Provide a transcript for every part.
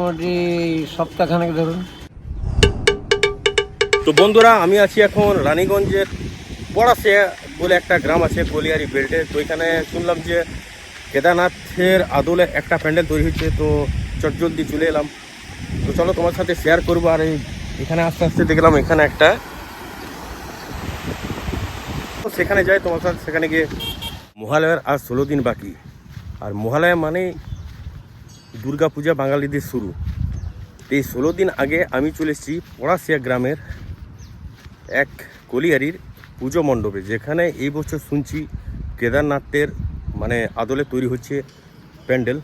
মোটামুটি সপ্তাহখানেক ধরুন। তো বন্ধুরা, আমি আছি এখন রানীগঞ্জের পড়াশে বলে একটা গ্রাম আছে কলিয়ারি বেল্টে। তো এখানে শুনলাম যে কেদারনাথের আদলে একটা প্যান্ডেল তৈরি হচ্ছে তো চটজলদি চলে এলাম। তো চলো তোমার সাথে শেয়ার করব, আর এখানে আস্তে আস্তে দেখলাম এখানে একটা। তো সেখানে যাই তোমার সাথে, সেখানে গিয়ে মহালয়ার আর ষোলো দিন বাকি। আর মহালয়া মানে দুর্গা পূজা বাঙালিদের শুরু। এই ষোলো দিন আগে আমি চলে এসেছি পড়াশিয়া গ্রামের এক কলিয়ারির পুজো মণ্ডপে, যেখানে এই বছর শুনছি কেদারনাথের মানে আদলে তৈরি হচ্ছে প্যান্ডেল।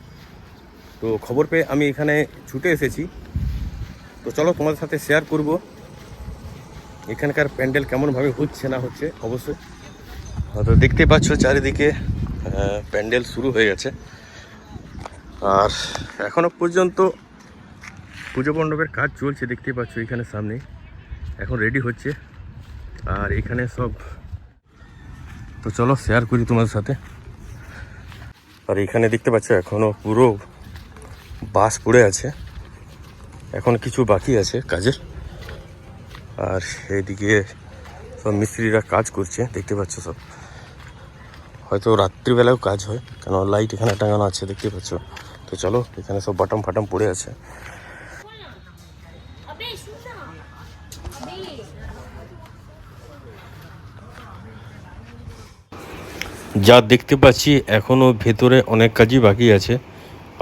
তো খবর পেয়ে আমি এখানে ছুটে এসেছি। তো চলো তোমাদের সাথে শেয়ার করব এখানকার প্যান্ডেল কেমনভাবে হচ্ছে না হচ্ছে, অবশ্যই। তো দেখতে পাচ্ছ চারিদিকে প্যান্ডেল শুরু হয়ে গেছে। আর এখনও পর্যন্ত পুজো মণ্ডপের কাজ চলছে দেখতে পাচ্ছ এখানে সামনে। এখন রেডি হচ্ছে, আর এখানে সব। তো চলো শেয়ার করি তোমাদের সাথে। আর এখানে দেখতে পাচ্ছ এখনও পুরো বাস পড়ে আছে। এখন কিছু বাকি আছে কাজের। আর এইদিকে সব মিস্ত্রিরা কাজ করছে, দেখতে পাচ্ছ সব। হয়তো রাত্রিবেলাও কাজ হয়, কেন লাইট এখানে টাঙানো আছে, দেখতে পাচ্ছ। তো চলো, এখানে সব বাটাম ফাটাম পড়ে আছে। যা দেখতে পাচ্ছি এখনও ভেতরে অনেক কাজই বাকি আছে।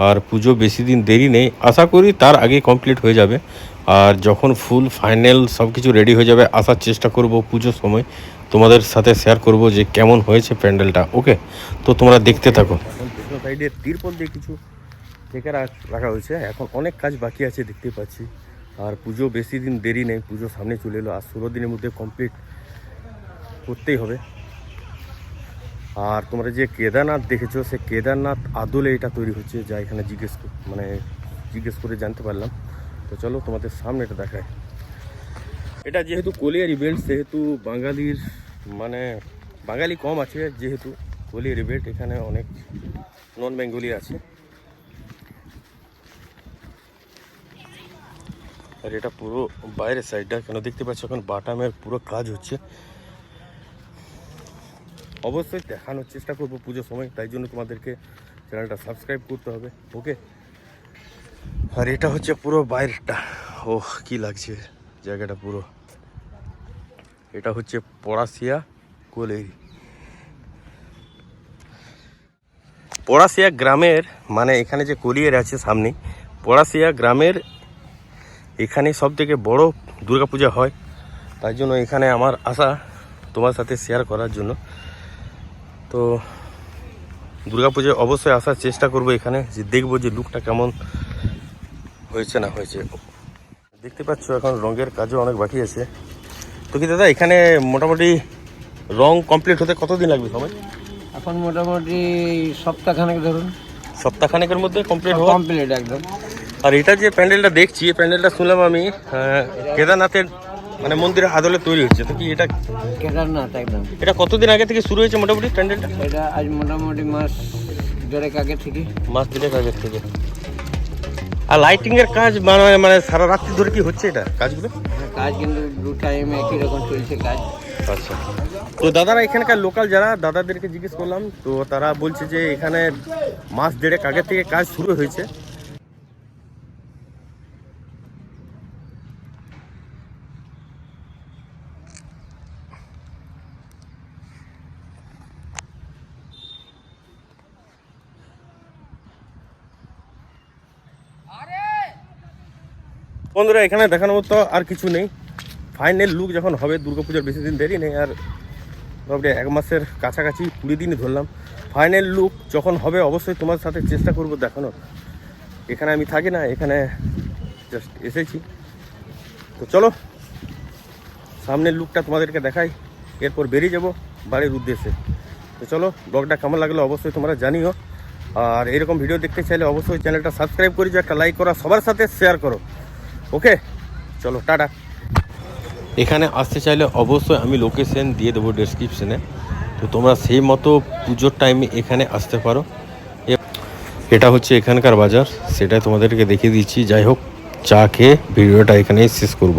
আর পুজো বেশি দিন দেরি নেই। আশা করি তার আগে কমপ্লিট হয়ে যাবে। আর যখন ফুল ফাইনাল সব কিছু রেডি হয়ে যাবে, আসার চেষ্টা করব পুজোর সময়। তোমাদের সাথে শেয়ার করব যে কেমন হয়েছে প্যান্ডেলটা ওকে তো তোমরা দেখতে থাকো। দিয়ে কিছু থেকে রাখা হয়েছে। এখন অনেক কাজ বাকি আছে দেখতে পাচ্ছি। আর পুজো বেশি দিন দেরি নেই, পুজো সামনে চলে এলো। আর ষোলো দিনের মধ্যে কমপ্লিট করতেই হবে। আর তোমরা যে কেদারনাথ দেখেছ, সে কেদারনাথ আদলে এটা তৈরি হচ্ছে, যা এখানে জিজ্ঞেস মানে জিজ্ঞেস করে জানতে পারলাম। তো চলো তোমাদের সামনে এটা দেখায় এটা যেহেতু কলিয়ারি বেল্ট, সেহেতু বাঙালির মানে বাঙালি কম আছে, যেহেতু কলিয়ারি বেল্ট, এখানে অনেক নন বেঙ্গলি আছে। আর এটা পুরো বাইরের সাইডটা কেন দেখতে পাচ্ছ? এখন বাটামের পুরো কাজ হচ্ছে। অবশ্যই দেখানোর চেষ্টা করব পুজোর সময়। তাই জন্য তোমাদেরকে চ্যানেলটা সাবস্ক্রাইব করতে হবে। ওকে আর এটা হচ্ছে পুরো বাইরেটা ও কি লাগছে জায়গাটা পুরো। এটা হচ্ছে পড়াশিয়া কোলেরি। পড়াশিয়া গ্রামের মানে এখানে যে কলিয়ার আছে সামনে পড়াশিয়া গ্রামের এখানে সব থেকে বড় দুর্গাপূজা হয়। তাই জন্য এখানে আমার আশা তোমার সাথে শেয়ার করার জন্য। তো দুর্গাপুজোয় অবশ্যই আসার চেষ্টা করব এখানে যে দেখব যে লুকটা কেমন হয়েছে না হয়েছে। দেখতে পাচ্ছ এখন রঙের কাজও অনেক বাকি আছে। তো কি দাদা এখানে মোটামুটি রং কমপ্লিট হতে কতদিন লাগবে সময় এখন মোটামুটি সপ্তাহখানেক ধরুন। সপ্তাহখানেকের মধ্যে কমপ্লিট কমপ্লিট একদম। আর এটা যে প্যান্ডেলটা দেখছি এই প্যান্ডেলটা শুনলাম আমি কেদারনাথের মানে মন্দিরের আদলে তৈরি হচ্ছে। তো কি এটা কেদারনাথ একদম। এটা কতদিন আগে থেকে শুরু হয়েছে মোটামুটি প্যান্ডেলটা? এটা আজ মোটামুটি মাস দেড়েক আগে থেকে। মাস দেড়েক আগের থেকে। আর লাইটিং এর কাজ মানে মানে সারা রাত্রি ধরে কি হচ্ছে এটা কাজগুলো? হ্যাঁ, কাজ কিন্তু দু টাইম একই রকম চলছে কাজ। আচ্ছা। তো দাদারা এখানকার লোকাল যারা দাদাদেরকে জিজ্ঞেস করলাম তো তারা বলছে যে এখানে মাস দেড়েক আগে থেকে কাজ শুরু হয়েছে। বন্ধুরা, এখানে দেখানোর মতো আর কিছু নেই। ফাইনাল লুক যখন হবে, দুর্গাপূজার বেশি দিন দেরি নেই, আর মোটামুটি এক মাসের কাছাকাছি, কুড়ি দিনই ধরলাম। ফাইনাল লুক যখন হবে, অবশ্যই তোমার সাথে চেষ্টা করব দেখানোর। এখানে আমি থাকি না, এখানে জাস্ট এসেছি। তো চলো, সামনের লুকটা তোমাদেরকে দেখাই, এরপর বেরিয়ে যাব বাড়ির উদ্দেশ্যে। তো চলো ব্লগটা কেমন লাগল অবশ্যই তোমরা জানিও। আর এরকম ভিডিও দেখতে চাইলে অবশ্যই চ্যানেলটা সাবস্ক্রাইব করে একটা লাইক করো, সবার সাথে শেয়ার করো। ওকে চলো, টাটা। এখানে আসতে চাইলে অবশ্যই আমি লোকেশন দিয়ে দেবো ডেসক্রিপশনে তো তোমরা সেই মতো পুজোর টাইমে এখানে আসতে পারো। এটা হচ্ছে এখানকার বাজার। সেটাই তোমাদেরকে দেখিয়ে দিচ্ছি। যাই হোক, চা খেয়ে ভিডিওটা এখানেই শেষ করব।